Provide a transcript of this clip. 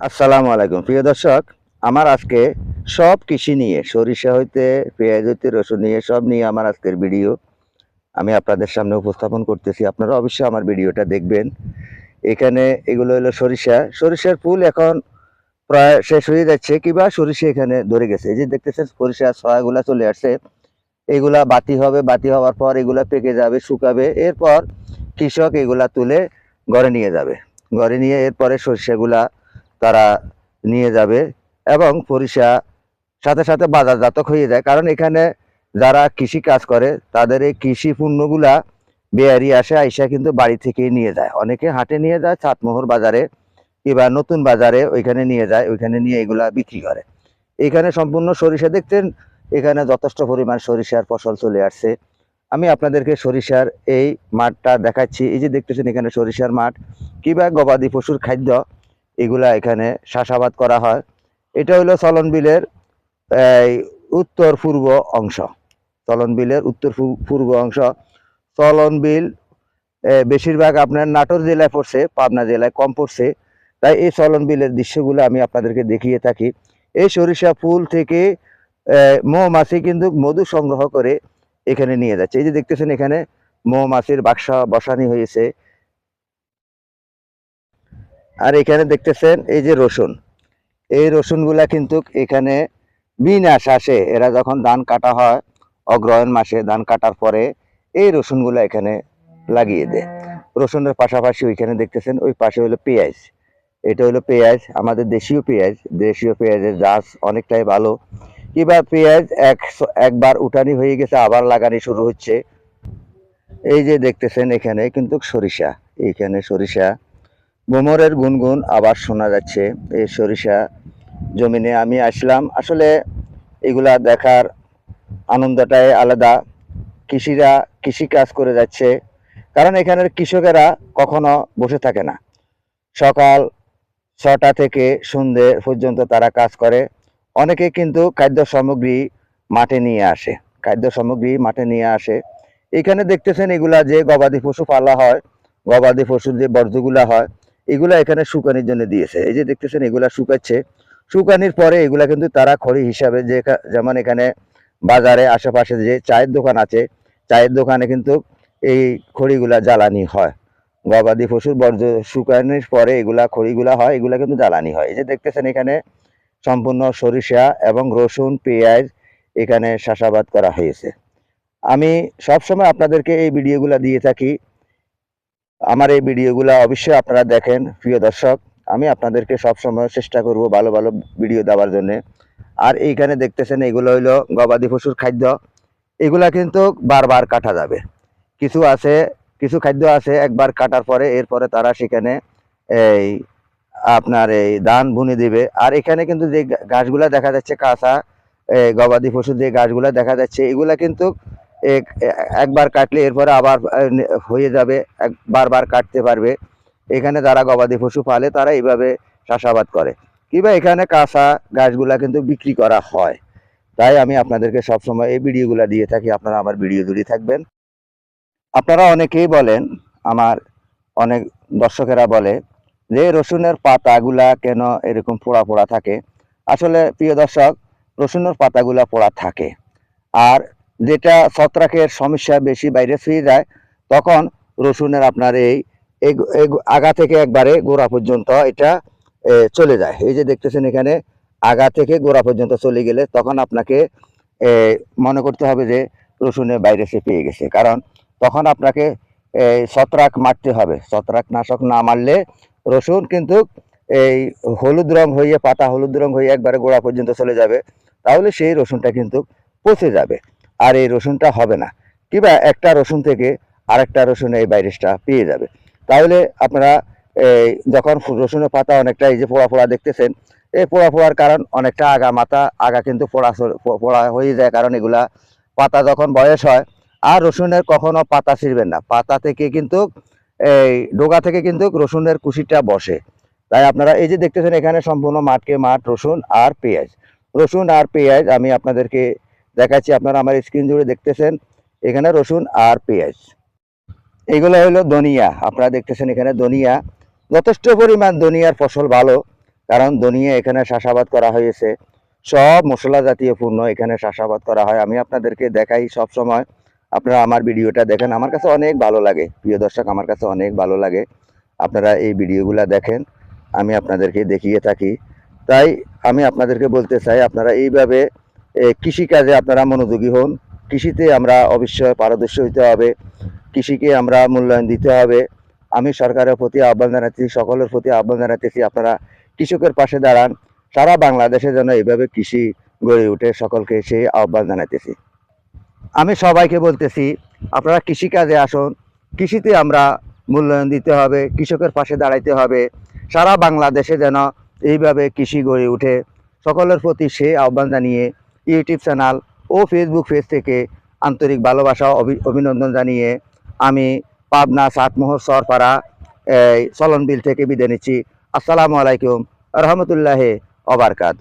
আসসালামু আলাইকুম। প্রিয় দর্শক, আমার আজকে সব কৃষি নিয়ে, সরিষা হইতে, পেঁয়াজ হইতে, রসুন নিয়ে, সব নিয়ে আমার আজকের ভিডিও আমি আপনাদের সামনে উপস্থাপন করতেছি। আপনারা অবশ্যই আমার ভিডিওটা দেখবেন। এখানে এগুলো হলো সরিষা। সরিষার ফুল এখন প্রায় শেষ হয়ে যাচ্ছে, কিংবা সরিষা এখানে ধরে গেছে। এই যে দেখতেছেন, সরিষার ছয়াগুলা চলে আসছে। এগুলা বাতি হবে, বাতি হওয়ার পর এগুলা পেকে যাবে, শুকাবে। এরপর কৃষক এগুলা তুলে ঘরে নিয়ে যাবে। ঘরে নিয়ে এরপরে সরিষাগুলা তারা নিয়ে যাবে এবং সরিষা সাথে সাথে বাজারজাতক হয়ে যায়। কারণ এখানে যারা কৃষি কাজ করে, তাদের এই কৃষি পণ্যগুলা বেয়ারি আসে, আইসা কিন্তু বাড়ি থেকেই নিয়ে যায়। অনেকে হাটে নিয়ে যায় চাটমোহর বাজারে, কিংবা নতুন বাজারে ওইখানে নিয়ে যায়, ওইখানে নিয়ে এগুলা বিক্রি করে। এখানে সম্পূর্ণ সরিষা দেখছেন এখানে যথেষ্ট পরিমাণ সরিষার ফসল চলে আসছে। আমি আপনাদেরকে সরিষার এই মাঠটা দেখাচ্ছি। এই যে দেখতেছেন এখানে সরিষার মাঠ, কিংবা গবাদি পশুর খাদ্য। এগুলা এখানে চাষাবাদ করা হয়। এটা হলো চলন বিলের উত্তর পূর্ব অংশ। চলন বিলের উত্তর পূর্ব অংশ। চলন বিল বেশিরভাগ আপনার নাটোর জেলায় পড়ছে, পাবনা জেলায় কম পড়ছে। তাই এই চলন বিলের দৃশ্যগুলো আমি আপনাদেরকে দেখিয়ে থাকি। এই সরিষা ফুল থেকে মৌমাছি কিন্তু মধু সংগ্রহ করে এখানে নিয়ে যাচ্ছে। এই যে দেখতেছেন এখানে মৌমাছির বাক্সা বসানি হয়েছে। আর এখানে দেখতেছেন এই যে রসুন। এই রসুনগুলা কিন্তু এখানে বিনা শ্বাসে এরা যখন ধান কাটা হয়, অগ্রহায়ণ মাসে ধান কাটার পরে এই রসুনগুলা এখানে লাগিয়ে দেয়। রসুনের পাশাপাশি ওইখানে দেখতেছেন ওই পাশে হলো পেঁয়াজ। এটা হলো পেঁয়াজ, আমাদের দেশীয় পেঁয়াজ। দেশীয় পেঁয়াজের গাছ অনেকটাই ভালো। কিংবা পেঁয়াজ এক একবার উঠানি হয়ে গেছে, আবার লাগানি শুরু হচ্ছে। এই যে দেখতেছেন এখানে কিন্তু সরিষা। এইখানে সরিষা ভ্রমরের গুনগুন আবার শোনা যাচ্ছে এই সরিষা জমিনে। আমি আসলাম। আসলে এগুলা দেখার আনন্দটাই আলাদা। কৃষিরা কৃষি কাজ করে যাচ্ছে। কারণ এখানের কৃষকেরা কখনো বসে থাকে না। সকাল ছটা থেকে সন্ধে পর্যন্ত তারা কাজ করে। অনেকে কিন্তু খাদ্য সামগ্রী মাঠে নিয়ে আসে। খাদ্য সামগ্রী মাঠে নিয়ে আসে। এখানে দেখতেছেন এগুলা যে গবাদি পশু পালা হয়, গবাদি পশুর যে বর্জ্যগুলা হয় এগুলা এখানে শুকানির জন্য দিয়েছে। এই যে দেখতেছেন, এগুলা শুকাচ্ছে। শুকানির পরে এগুলা কিন্তু তারা খড়ি হিসাবে যে যেমন এখানে বাজারে আশেপাশে যে চায়ের দোকান আছে, চায়ের দোকানে কিন্তু এই খড়িগুলা জ্বালানি হয়। গবাদি পশুর বর্জ্য শুকানির পরে এগুলা খড়িগুলা হয়, এগুলা কিন্তু জ্বালানি হয়। এই যে দেখতেছেন এখানে সম্পূর্ণ সরিষা এবং রসুন, পেঁয়াজ এখানে চাষাবাদ করা হয়েছে। আমি সবসময় আপনাদেরকে এই ভিডিওগুলা দিয়ে থাকি। আমার এই ভিডিওগুলো অবশ্যই আপনারা দেখেন, প্রিয় দর্শক। আমি আপনাদেরকে সব সময় চেষ্টা করব ভালো ভালো ভিডিও দেওয়ার জন্য। আর এইখানে দেখতেছেন, এগুলো হইল গবাদি পশুর খাদ্য। এগুলা কিন্তু বারবার কাটা যাবে। কিছু আছে, কিছু খাদ্য আছে, একবার কাটার পরে, এরপরে তারা সেখানে এই আপনার এই ধান বুনে দিবে। আর এখানে কিন্তু যে গাছগুলা দেখা যাচ্ছে, কাঁচা গবাদি পশুর যে গাছগুলা দেখা যাচ্ছে, এগুলা কিন্তু একবার কাটলে এরপরে আবার হয়ে যাবে, এক, বারবার কাটতে পারবে। এখানে যারা গবাদি পশু পালে, তারা এইভাবে চাষাবাদ করে। কিংবা এখানে কাঁচা গাছগুলা কিন্তু বিক্রি করা হয়। তাই আমি আপনাদেরকে সবসময় এই ভিডিওগুলা দিয়ে থাকি। আপনারা আমার ভিডিও জুড়ে থাকবেন। আপনারা অনেকেই বলেন, আমার অনেক দর্শকেরা বলে যে, রসুনের পাতাগুলা কেন এরকম পোড়া পোড়া থাকে? আসলে প্রিয় দর্শক, রসুনের পাতাগুলা পোড়া থাকে। আর যেটা ছত্রাকের সমস্যা বেশি বাইরে ছুঁয়ে যায়, তখন রসুনের আপনার এই আগা থেকে একবারে গোড়া পর্যন্ত এটা চলে যায়। এই যে দেখতেছেন এখানে, আগা থেকে গোড়া পর্যন্ত চলে গেলে তখন আপনাকে মনে করতে হবে যে রসুনের বাইরে সে পেয়ে গেছে। কারণ তখন আপনাকে ছত্রাক মারতে হবে। ছত্রাক নাশক না মারলে রসুন কিন্তু এই হলুদ রং হয়ে, পাতা হলুদ রং হয়ে একবারে গোড়া পর্যন্ত চলে যাবে। তাহলে সেই রসুনটা কিন্তু পচে যাবে। আর এই রসুনটা হবে না। কিংবা একটা রসুন থেকে আরেকটা রসুন এই ভাইরাসটা পেয়ে যাবে। তাহলে আপনারা এই যখন রসুনের পাতা অনেকটা এই যে পোড়া পোড়া দেখতেছেন, এই পোড়া পোড়ার কারণ অনেকটা আগা মাথা, আগা কিন্তু পোড়া পোড়া হয়ে যায় কারণ এগুলা পাতা যখন বয়স হয়, আর রসুনের কখনো পাতা ছিঁড়বেন না। পাতা থেকে কিন্তু এই ডোগা থেকে কিন্তু রসুনের কুশিটা বসে। তাই আপনারা এই যে দেখতেছেন এখানে সম্পূর্ণ মাঠকে মাঠ রসুন আর পেঁয়াজ। রসুন আর পেঁয়াজ আমি আপনাদেরকে দেখাচ্ছি, আপনারা আমার স্ক্রিন জুড়ে দেখতেছেন। এখানে রসুন আর পেঁয়াজ। এগুলো হলো ধনিয়া। আপনারা দেখতেছেন এখানে ধনিয়া। যথেষ্ট পরিমাণ ধনিয়ার ফসল ভালো, কারণ দুনিয়া এখানে চাষাবাদ করা হয়েছে। সব মশলা জাতীয় পণ্য এখানে চাষাবাদ করা হয়। আমি আপনাদেরকে দেখাই সব সময়। আপনারা আমার ভিডিওটা দেখেন। আমার কাছে অনেক ভালো লাগে। প্রিয় দর্শক, আমার কাছে অনেক ভালো লাগে। আপনারা এই ভিডিওগুলো দেখেন। আমি আপনাদেরকে দেখিয়ে থাকি। তাই আমি আপনাদেরকে বলতে চাই, আপনারা এইভাবে কৃষিকাজে আপনারা মনোযোগী হন। কৃষিতে আমরা অবশ্যই পারদর্শী হইতে হবে। কৃষিকে আমরা মূল্যায়ন দিতে হবে। আমি সরকারের প্রতি আহ্বান জানাচ্ছি, সকলের প্রতি আহ্বান জানাতেছি আপনারা কৃষকের পাশে দাঁড়ান। সারা বাংলাদেশে যেন এইভাবে কৃষি গড়ে উঠে, সকলকে সেই আহ্বান জানাইতেছি। আমি সবাইকে বলতেছি, আপনারা কৃষিকাজে আসুন। কৃষিতে আমরা মূল্যায়ন দিতে হবে, কৃষকের পাশে দাঁড়াইতে হবে। সারা বাংলাদেশে যেন এইভাবে কৃষি গড়ে উঠে, সকলের প্রতি সে আহ্বান জানিয়ে ইউটিউব চ্যানেল ও ফেসবুক পেজ থেকে আন্তরিক ভালোবাসা, অভি- অভিনন্দন জানিয়ে আমি পাবনা সাতমোহর সরপাড়া, এই চলনবিল থেকে বিদায় নিচ্ছি। আসসালামু আলাইকুম, রহমতুল্লাহ অবরকাত